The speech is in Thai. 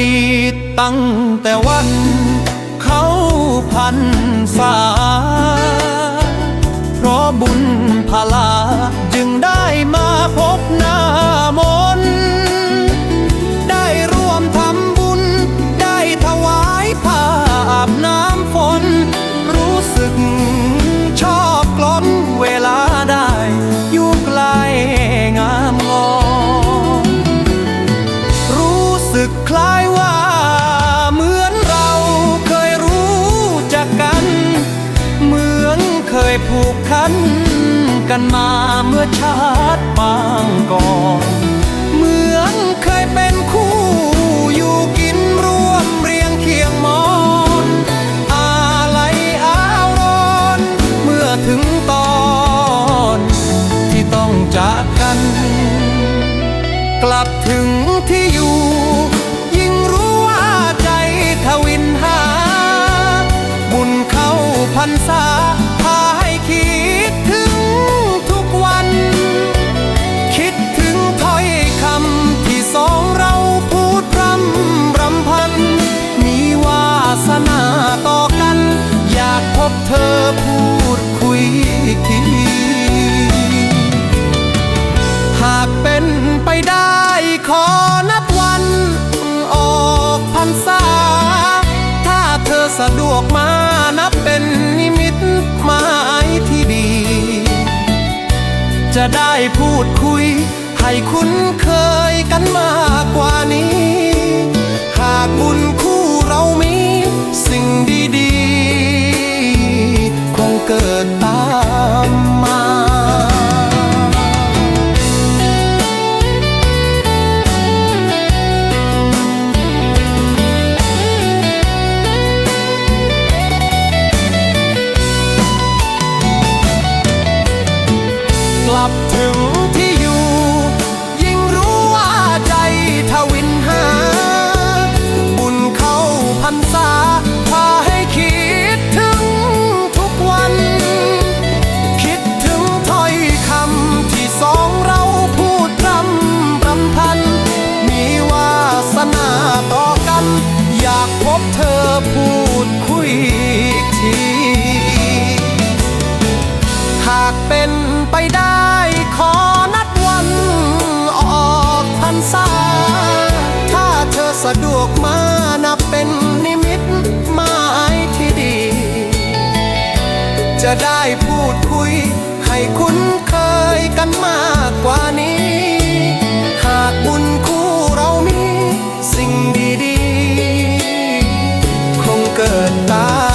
ดีตตั้งแต่วันเขาพันฝ่า กันมาเมื่อชาติปางก่อนเหมือนเคยเป็นคู่อยู่กินร่วมเรียงเคียงมอนอาลัยอาวรอนเมื่อถึงตอน สะดวกมานับเป็นนิมิตหมายที่ดี จะได้พูดคุย ให้คุ้นเคยกันมากกว่านี้ หากบุญคุ up to จะได้พูดคุย ให้คุ้นเคยกันมากกว่านี้ หากบุญคู่เรามีสิ่งดีๆ คงเกิดตา